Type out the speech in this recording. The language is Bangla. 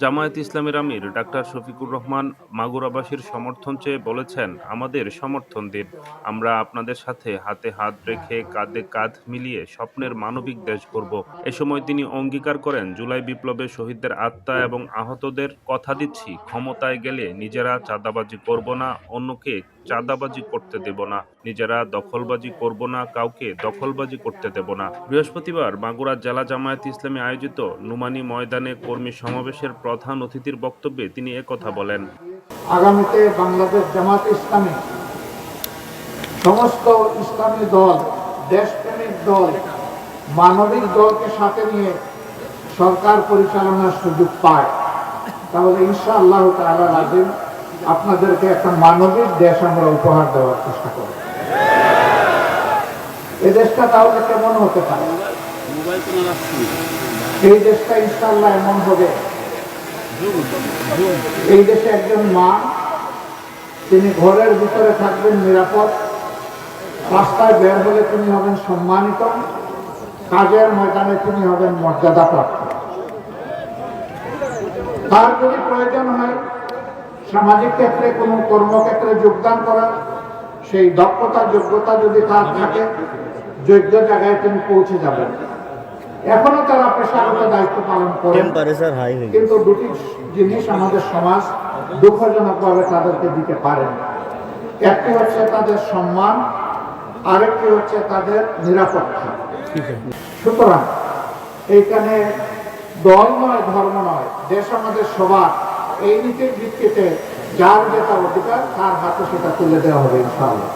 জামায়াত ইসলামের আমির ডাক্তার শফিকুর রহমান মাগুরাবাসীর সমর্থন চেয়ে বলেছেন, আমাদের সমর্থন দিন। আমরা আপনাদের সাথে হাতে হাত রেখে কাঁধে কাঁধ মিলিয়ে স্বপ্নের মানবিক দেশ করব এ সময় তিনি অঙ্গীকার করেন, জুলাই বিপ্লবে শহীদদের আত্মা এবং আহতদের কথা দিচ্ছি। ক্ষমতায় গেলে নিজেরা চাঁদাবাজি করব না, অন্যকে চাঁদাবাজি করতে দেব না। নিজেরা দখলবাজি করব না, কাউকে দখলবাজি করতে দেব না। বৃহস্পতিবার মাগুরা জেলা জামায়াত ইসলামী আয়োজিত নুমানি ময়দানে কর্মী সমাবেশের প্রধান অতিথির বক্তব্যে তিনি একথা বলেন। আগামীতে বাংলাদেশ জামাত ইসলামী সমস্ত ইসলামী দল, দেশপ্রেমিক দল, মানবিক দলকে সাথে নিয়ে সরকার পরিচালনার সুযোগ পায়। তাহলে ইনশা আল্লাহ রাজিম, আপনাদেরকে একটা মানবিক দেশ আমরা উপহার দেওয়ার চেষ্টা করব। এই দেশটা তাহলে কেমন হতে পারে? এই দেশটা ইনশাআল্লাহ এমন হবে। এই দেশে একজন মা, তিনি ঘরের ভিতরে থাকবেন নিরাপদ। রাস্তায় বের হলে তিনি হবেন সম্মানিত। কাজের ময়দানে তিনি হবেন মর্যাদাপ্রাপ্ত। তার যদি প্রয়োজন হয়, সামাজিক ক্ষেত্রে, কোনো কর্মক্ষেত্রে যোগদান করার, সেই দক্ষতা, যোগ্যতা যদি তার থাকে যোগ্য জায়গায় তিনি পৌঁছে যাবেন এখনও তারা পেশাগত দায়িত্ব পালন করেন টেম্পারেচার হাই গেছে কিন্তু দুটি জিনিস আমাদের সমাজ দুঃখজনকভাবে তাদেরকে দিতে পারেন একটি হচ্ছে তাদের সম্মান আরেকটি হচ্ছে তাদের নিরাপত্তা। সুতরাং এইখানে দল নয় ধর্ম নয় দেশ আমাদের সবার। এই নীতির ভিত্তিতে যার যেটা অধিকার তার হাতে সেটা তুলে দেওয়া হবে ইনশাআল্লাহ।